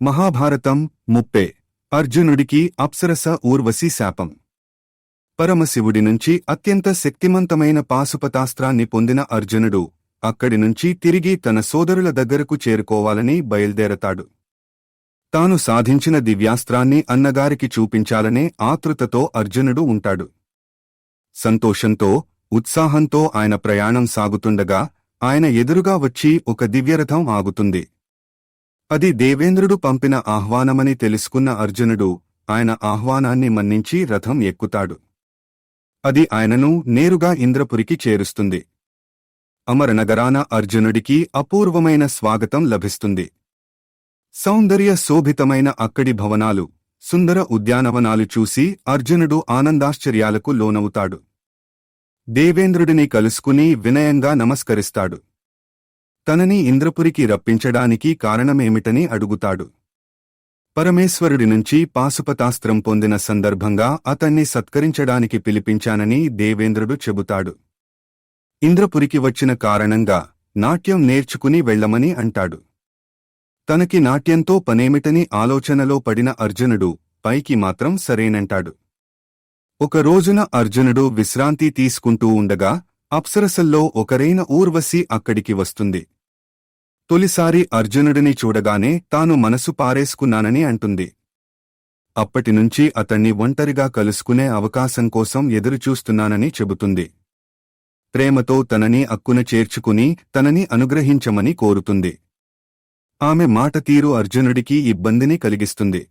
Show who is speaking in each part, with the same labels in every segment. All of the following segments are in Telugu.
Speaker 1: మహాభారతం ముప్పే. అర్జునుడికి అప్సరస ఊర్వశి శాపం. పరమశివుడి నుంచి అత్యంత శక్తిమంతమైన పాశుపతాస్త్రాన్ని పొందిన అర్జునుడు అక్కడి నుంచి తిరిగి తన సోదరుల దగ్గరకు చేరుకోవాలని బయల్దేరతాడు. తాను సాధించిన దివ్యాస్త్రాన్ని అన్నగారికి చూపించాలనే ఆతృతతో అర్జునుడు ఉంటాడు. సంతోషంతో ఉత్సాహంతో ఆయన ప్రయాణం సాగుతుండగా ఆయన ఎదురుగా వచ్చి ఒక దివ్యరథం ఆగుతుంది. అది దేవేంద్రుడు పంపిన ఆహ్వానమని తెలుసుకున్న అర్జునుడు ఆయన ఆహ్వానాన్ని మన్నించి రథం ఎక్కుతాడు. అది ఆయనను నేరుగా ఇంద్రపురికి చేరుస్తుంది. అమరనగరాన అర్జునుడికి అపూర్వమైన స్వాగతం లభిస్తుంది. సౌందర్య శోభితమైన అక్కడి భవనాలు సుందర ఉద్యానవనాలు చూసి అర్జునుడు ఆనందాశ్చర్యాలకు లోనవుతాడు. దేవేంద్రుడిని కలుసుకుని వినయంగా నమస్కరిస్తాడు. తనని ఇంద్రపురికి రప్పించడానికి కారణమేమిటని అడుగుతాడు. పరమేశ్వరుడి నుంచి పాశుపతాస్త్రం పొందిన సందర్భంగా అతన్ని సత్కరించడానికి పిలిపించానని దేవేంద్రుడు చెబుతాడు. ఇంద్రపురికి వచ్చిన కారణంగా నాట్యం నేర్చుకుని వెళ్ళమని అంటాడు. తనకి నాట్యంతో పనేమిటని ఆలోచనలో పడిన అర్జునుడు పైకి మాత్రం సరేనంటాడు. ఒక రోజున అర్జునుడు విశ్రాంతి తీసుకుంటూ ఉండగా అప్సరసల్లో ఒకరైన ఊర్వశి అక్కడికి వస్తుంది. తొలిసారి అర్జునుడిని చూడగానే తాను మనసు పారేసుకున్నానని అంటుంది. అప్పటినుంచి అతణ్ణి ఒంటరిగా కలుసుకునే అవకాశం కోసం ఎదురుచూస్తున్నానని చెబుతుంది. ప్రేమతో తనని అక్కున చేర్చుకుని తనని అనుగ్రహించమని కోరుతుంది. ఆమె మాట తీరు అర్జునుడికి ఇబ్బందిని కలిగిస్తుంది.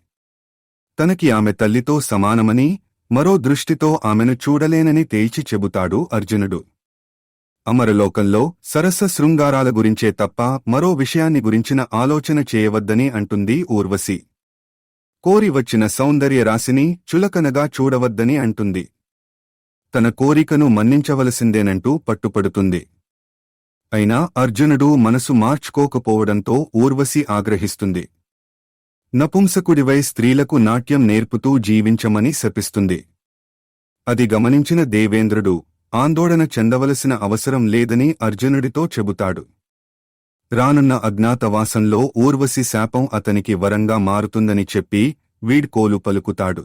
Speaker 1: తనకి ఆమె తల్లితో సమానమని మరో దృష్టితో ఆమెను చూడలేనని తేల్చి చెబుతాడు అర్జునుడు. అమరలోకంలో సరస శృంగారాల గురించే తప్ప మరో విషయాన్ని గురించిన ఆలోచన చేయవద్దని అంటుంది ఊర్వశి. కోరి వచ్చిన సౌందర్య రాశిని చులకనగా చూడవద్దని అంటుంది. తన కోరికను మన్నించవలసిందేనంటూ పట్టుపడుతుంది. అయినా అర్జునుడు మనసు మార్చుకోకపోవడంతో ఊర్వశి ఆగ్రహిస్తుంది. నపుంసకుడివై స్త్రీలకు నాట్యం నేర్పుతూ జీవించమని శపిస్తుంది. అది గమనించిన దేవేంద్రుడు ఆందోళన చెందవలసిన అవసరం లేదని అర్జునుడితో చెబుతాడు. రానున్న అజ్ఞాతవాసంలో ఊర్వశి శాపం అతనికి వరంగా మారుతుందని చెప్పి వీడ్కోలు పలుకుతాడు.